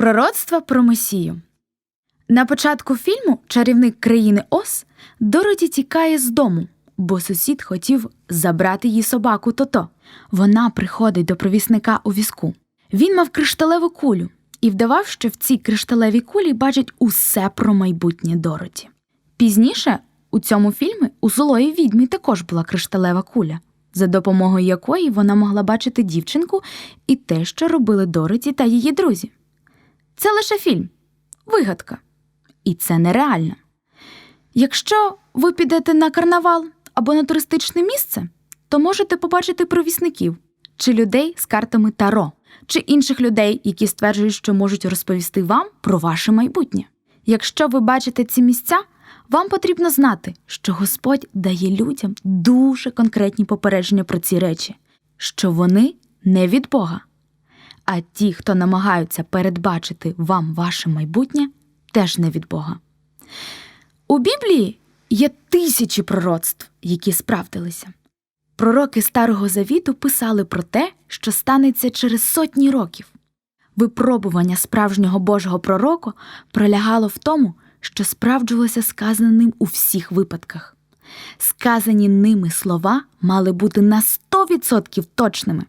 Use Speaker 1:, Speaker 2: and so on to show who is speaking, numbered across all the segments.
Speaker 1: Пророцтва про Месію. На початку фільму Чарівник країни Ос Дороті тікає з дому, бо сусід хотів забрати її собаку Тото. Вона приходить до провісника у візку. Він мав кришталеву кулю і вдавав, що в цій кришталевій кулі бачить усе про майбутнє Дороті. Пізніше у цьому фільмі у злої відьмі також була кришталева куля, за допомогою якої вона могла бачити дівчинку і те, що робили Дороті та її друзі. Це лише фільм, вигадка. І це нереально. Якщо ви підете на карнавал або на туристичне місце, то можете побачити провісників чи людей з картами Таро, чи інших людей, які стверджують, що можуть розповісти вам про ваше майбутнє. Якщо ви бачите ці місця, вам потрібно знати, що Господь дає людям дуже конкретні попередження про ці речі, що вони не від Бога. А ті, хто намагаються передбачити вам ваше майбутнє, теж не від Бога. У Біблії є тисячі пророцтв, які справдилися. Пророки Старого Завіту писали про те, що станеться через сотні років. Випробування справжнього Божого пророка пролягало в тому, що справджувалося сказане ним у всіх випадках. Сказані ними слова мали бути на 100% точними.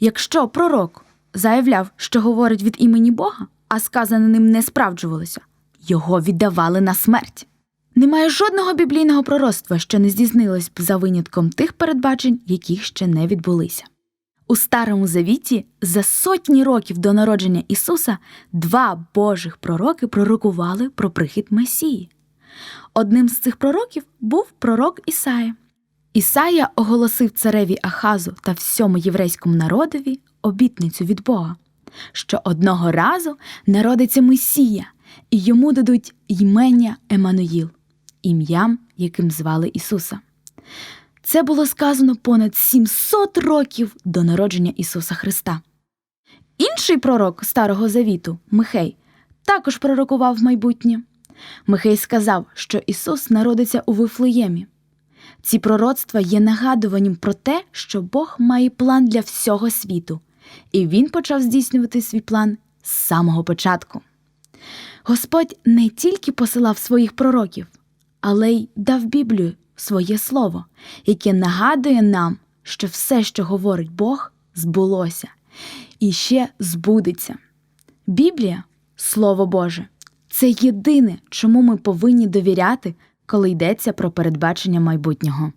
Speaker 1: Якщо пророк заявляв, що говорить від імені Бога, а сказане ним не справджувалося, його віддавали на смерть. Немає жодного біблійного пророцтва, що не здійснилось б за винятком тих передбачень, які ще не відбулися. У Старому Завіті за сотні років до народження Ісуса два Божих пророки пророкували про прихід Месії. Одним з цих пророків був пророк Ісая. Ісая оголосив цареві Ахазу та всьому єврейському народові обітницю від Бога, що одного разу народиться Месія, і йому дадуть ймення Еммануїл, ім'ям, яким звали Ісуса. Це було сказано понад 700 років до народження Ісуса Христа. Інший пророк Старого Завіту, Михей, також пророкував майбутнє. Михей сказав, що Ісус народиться у Вифлеємі. Ці пророцтва є нагадуванням про те, що Бог має план для всього світу, і Він почав здійснювати свій план з самого початку. Господь не тільки посилав своїх пророків, але й дав Біблію своє слово, яке нагадує нам, що все, що говорить Бог, збулося і ще збудеться. Біблія, Слово Боже, це єдине, чому ми повинні довіряти, коли йдеться про передбачення майбутнього.